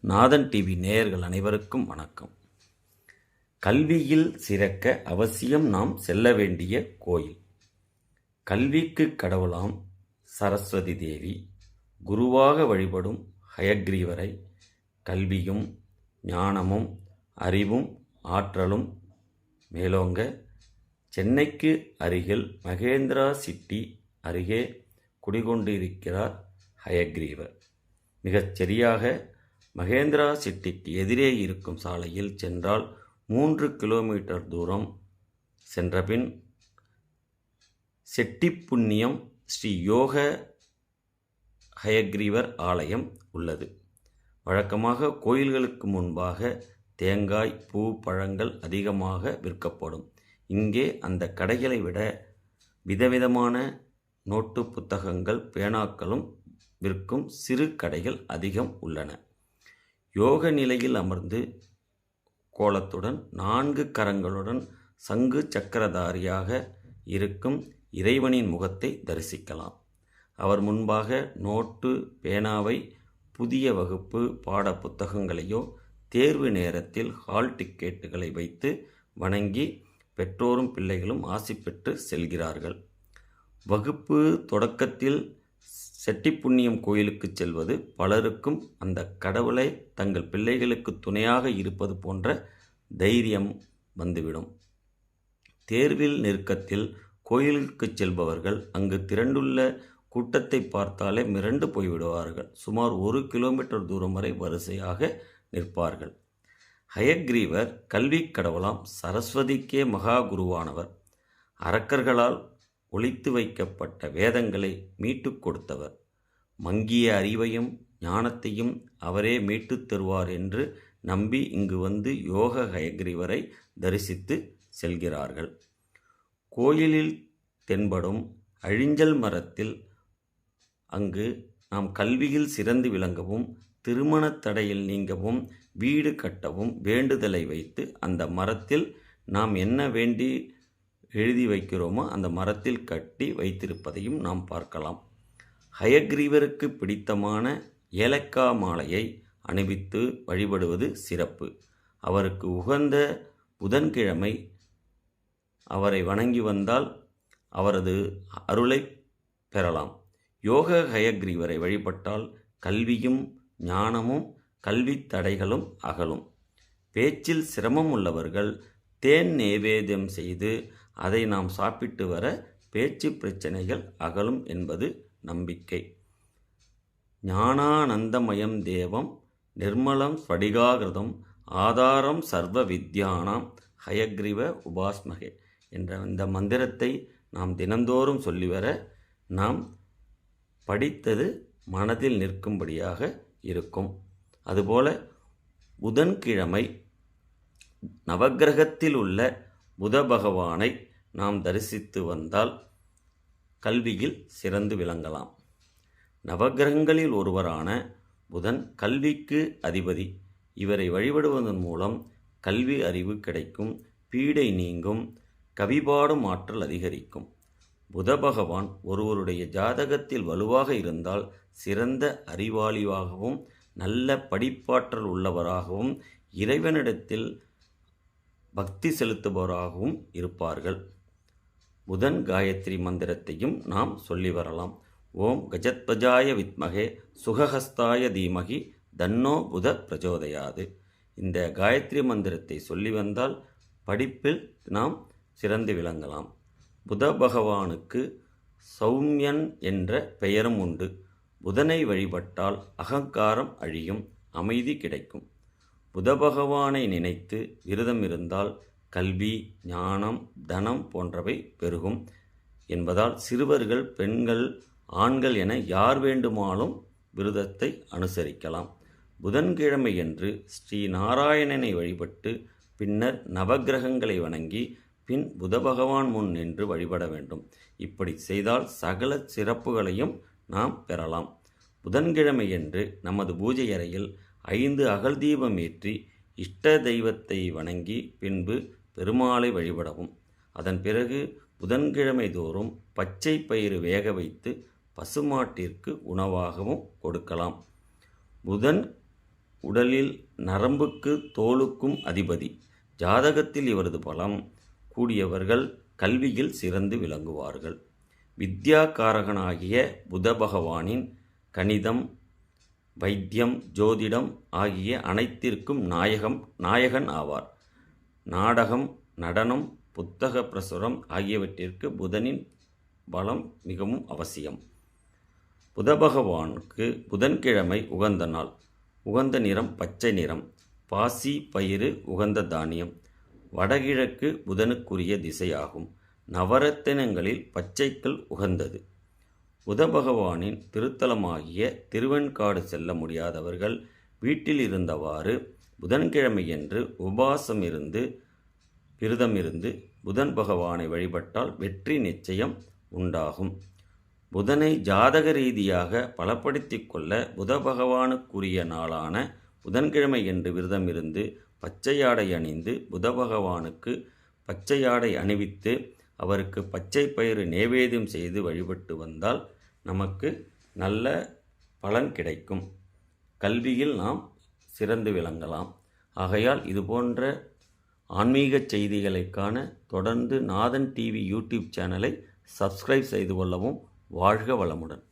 நாதன் TV நேயர்கள் அனைவருக்கும் வணக்கம். கல்வியில் சிறக்க அவசியம் நாம் செல்ல வேண்டிய கோயில். கல்விக்கு கடவுளாம் சரஸ்வதி தேவி குருவாக வழிபடும் ஹயக்ரீவரை கல்வியும் ஞானமும் அறிவும் ஆற்றலும் மேலோங்க சென்னைக்கு அருகில் மகேந்திரா சிட்டி அருகே குடிகொண்டிருக்கிறார் ஹயக்ரீவர். மிகச் சரியாக மகேந்திரா சிட்டிக்கு எதிரே இருக்கும் சாலையில் சென்றால் மூன்று கிலோமீட்டர் தூரம் சென்றபின் செட்டிப்புண்ணியம் ஸ்ரீ யோக ஹயக்ரீவர் ஆலயம் உள்ளது. வழக்கமாக கோயில்களுக்கு முன்பாக தேங்காய் பூ பழங்கள் அதிகமாக விற்கப்படும். இங்கே அந்த கடைகளை விட விதவிதமான நோட்டு புத்தகங்கள் பேனாக்களும் விற்கும் சிறு கடைகள் அதிகம் உள்ளன. யோக நிலையில் அமர்ந்து கோலத்துடன் நான்கு கரங்களுடன் சங்கு சக்கரதாரியாக இருக்கும் இறைவனின் முகத்தை தரிசிக்கலாம். அவர் முன்பாக நோட்டு பேனாவை புதிய வகுப்பு பாட புத்தகங்களையோ தேர்வு நேரத்தில் ஹால் டிக்கெட்டுகளை வைத்து வணங்கி பெற்றோரும் பிள்ளைகளும் ஆசி பெற்று செல்கிறார்கள். வகுப்பு தொடக்கத்தில் செட்டிப்புண்ணியம் கோயிலுக்கு செல்வது பலருக்கும் அந்த கடவுளை தங்கள் பிள்ளைகளுக்கு துணையாக இருப்பது போன்ற தைரியம் வந்துவிடும். தேர்வில் நெருக்கத்தில் கோயிலுக்கு செல்பவர்கள் அங்கு திரண்டுள்ள கூட்டத்தை பார்த்தாலே மிரண்டு போய்விடுவார்கள். சுமார் ஒரு கிலோமீட்டர் தூரம் வரை வரிசையாக நிற்பார்கள். ஹயக்ரீவர் கல்வி கடவுளாம் சரஸ்வதிக்கே மகா குருவானவர் அரக்கர்களால் ஒழித்து வைக்கப்பட்ட வேதங்களை மீட்டுக் கொடுத்தவர். மங்கிய அறிவையும் ஞானத்தையும் அவரே மீட்டுத் தருவார் என்று நம்பி இங்கு வந்து யோக ஹயக்ரிவரை தரிசித்து செல்கிறார்கள். கோயிலில் தென்படும் அழிஞ்சல் மரத்தில் அங்கு நாம் கல்வியில் சிறந்து விளங்கவும் திருமணத் தடையில் நீங்கவும் வீடு கட்டவும் வேண்டுதலை வைத்து அந்த மரத்தில் நாம் என்ன வேண்டி எழுதி வைக்கிறோமோ அந்த மரத்தில் கட்டி வைத்திருப்பதையும் நாம் பார்க்கலாம். ஹயக்ரீவருக்கு பிடித்தமான ஏலக்கா மாலையை அணிவித்து வழிபடுவது சிறப்பு. அவருக்கு உகந்த புதன்கிழமை அவரை வணங்கி வந்தால் அவரது அருளை பெறலாம். யோக ஹயக்ரீவரை வழிபட்டால் கல்வியும் ஞானமும் கல்வி தடைகளும் அகலும். பேச்சில் சிரமம் உள்ளவர்கள் தேன் நேவேத்தியம் செய்து அதை நாம் சாப்பிட்டு வர பேச்சு பிரச்சனைகள் அகலும் என்பது நம்பிக்கை. ஞானானந்தமயம் தேவம் நிர்மலம் ஸ்படிகாகிருதம் ஆதாரம் சர்வ வித்யானாம் ஹயக்ரீவ உபாஸ்மகே என்ற இந்த மந்திரத்தை நாம் தினந்தோறும் சொல்லி வர நாம் படித்தது மனதில் நிற்கும்படியாக இருக்கும். அதுபோல புதன்கிழமை நவக்கிரகத்தில் உள்ள புத பகவானை நாம் தரிசித்து வந்தால் கல்வியில் சிறந்து விளங்கலாம். நவக்கிரகங்களில் ஒருவரான புதன் கல்விக்கு அதிபதி. இவரை வழிபடுவதன் மூலம் கல்வி அறிவு கிடைக்கும் பீடை நீங்கும் கவிபாடும் ஆற்றல் அதிகரிக்கும். புத பகவான் ஒருவருடைய ஜாதகத்தில் வலுவாக இருந்தால் சிறந்த அறிவாளியாகவும் நல்ல படிப்பாற்றல் உள்ளவராகவும் இறைவனிடத்தில் பக்தி செலுத்துபவராகவும் இருப்பார்கள். புதன் காயத்ரி மந்திரத்தையும் நாம் சொல்லி வரலாம். ஓம் கஜத்வஜாய வித்மகே சுகஹஸ்தாய தீமகி தன்னோ புத பிரச்சோதயாது. இந்த காயத்ரி மந்திரத்தை சொல்லி வந்தால் படிப்பில் நாம் சிறந்து விளங்கலாம். புத பகவானுக்கு சௌமியன் என்ற பெயரும் உண்டு. புதனை வழிபட்டால் அகங்காரம் அழியும் அமைதி கிடைக்கும். புத பகவானை நினைத்து விரதம் இருந்தால் கல்வி ஞானம் தனம் போன்றவை பெருகும். என்பதால் சிறுவர்கள் பெண்கள் ஆண்கள் என யார் வேண்டுமானாலும் விரதத்தை அனுசரிக்கலாம். புதன்கிழமையன்று ஸ்ரீ நாராயணனை வழிபட்டு பின்னர் நவக்கிரகங்களை வணங்கி பின் புத பகவான் முன் நின்று வழிபட வேண்டும். இப்படி செய்தால் சகல சிறப்புகளையும் நாம் பெறலாம். புதன்கிழமையன்று நமது பூஜை அறையில் ஐந்து அகல் தீபம் ஏற்றி இஷ்ட தெய்வத்தை வணங்கி பின்பு பெருமாளை வழிபடவும். அதன் பிறகு புதன்கிழமை தோறும் பச்சை பயிறு வேக வைத்து பசுமாட்டிற்கு உணவாகவும் கொடுக்கலாம். புதன் உடலில் நரம்புக்கு தோலுக்கும் அதிபதி. ஜாதகத்தில் இவரது பலம் கூடியவர்கள் கல்வியில் சிறந்து விளங்குவார்கள். வித்யாகாரகனாகிய புத பகவானின் கணிதம் வைத்தியம் ஜோதிடம் ஆகிய அனைத்திற்கும் நாயகம் நாயகன் ஆவார். நாடகம் நடனம் புத்தக பிரசுரம் ஆகியவற்றிற்கு புதனின் பலம் மிகவும் அவசியம். புத பகவானுக்கு புதன்கிழமை உகந்த நாள். உகந்த நிறம் பச்சை நிறம். பாசி பயிறு உகந்த தானியம். வடகிழக்கு புதனுக்குரிய திசையாகும். நவரத்தினங்களில் பச்சைக்கல் உகந்தது. புத பகவானின் திருத்தலமாகிய திருவெண்காடு செல்ல முடியாதவர்கள் வீட்டில் இருந்தவாறு புதன்கிழமையன்று உபாசம் இருந்து விரதம் இருந்து புதன் பகவானை வழிபட்டால் வெற்றி நிச்சயம் உண்டாகும். புதனை ஜாதக ரீதியாக பலப்படுத்தி கொள்ள புத பகவானுக்குரிய நாளான புதன்கிழமை என்று விரதம் இருந்து பச்சையாடை அணிந்து புத பகவானுக்கு பச்சையாடை அணிவித்து அவருக்கு பச்சை பயிறு நேவேதியம் செய்து வழிபட்டு வந்தால் நமக்கு நல்ல பலன் கிடைக்கும். கல்வியில் நாம் சிறந்து விளங்கலாம். ஆகையால் இது போன்ற ஆன்மீக செய்திகளை காண தொடர்ந்து நாதன் டிவி யூடியூப் சேனலை சப்ஸ்கிரைப் செய்து கொள்ளவும் வாழ்க வளமுடன்.